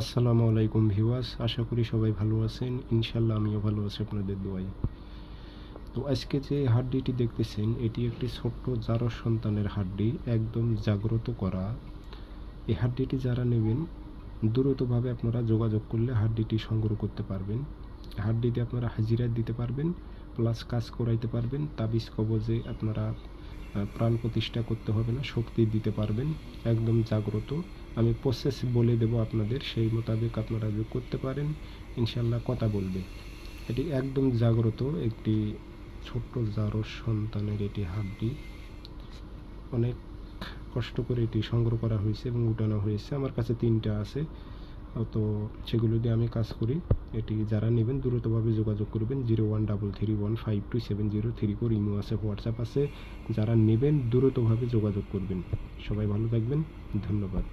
আসসালামু আলাইকুম ভিউয়ার্স, আশা করি সবাই ভালো আছেন। ইনশাল্লাহ আমিও ভালো আছি আপনাদের দোয়ায়। তো আজকে যে হাড্ডিটি দেখতেছেন, এটি একটি ছোট্ট জারস সন্তানের হাড্ডি, একদম জাগ্রত করা। এই হাড্ডিটি যারা নেবেন, দ্রুতভাবে আপনারা যোগাযোগ করলে হাড্ডিটি সংগ্রহ করতে পারবেন। হাড্ডিতে আপনারা হাজিরা দিতে পারবেন, প্লাস কাজ করাইতে পারবেন, তাবিজ কবজে আপনারা প্রাণ প্রতিষ্ঠা করতে হবে না, শক্তি দিতে পারবেন, একদম জাগ্রত। আমি প্রসেস বলে দেব আপনাদের, সেই মোতাবেক আপনারা যোগ করতে পারেন। ইনশাল্লাহ কথা বলবে। এটি একদম জাগ্রত একটি ছোট্ট জারস সন্তানের এটি হাড্ডি। অনেক কষ্ট করে এটি সংগ্রহ করা হয়েছে এবং উঠানো হয়েছে। আমার কাছে তিনটা আছে। তো সেগুলো দিয়ে আমি কাজ করি। এটি যারা নেবেন দ্রুতভাবে যোগাযোগ করবেন। Zero one double three one five two seven zero three four imo আছে, হোয়াটসঅ্যাপ আছে। যারা নেবেন দ্রুতভাবে যোগাযোগ করবেন। সবাই ভালো থাকবেন। ধন্যবাদ।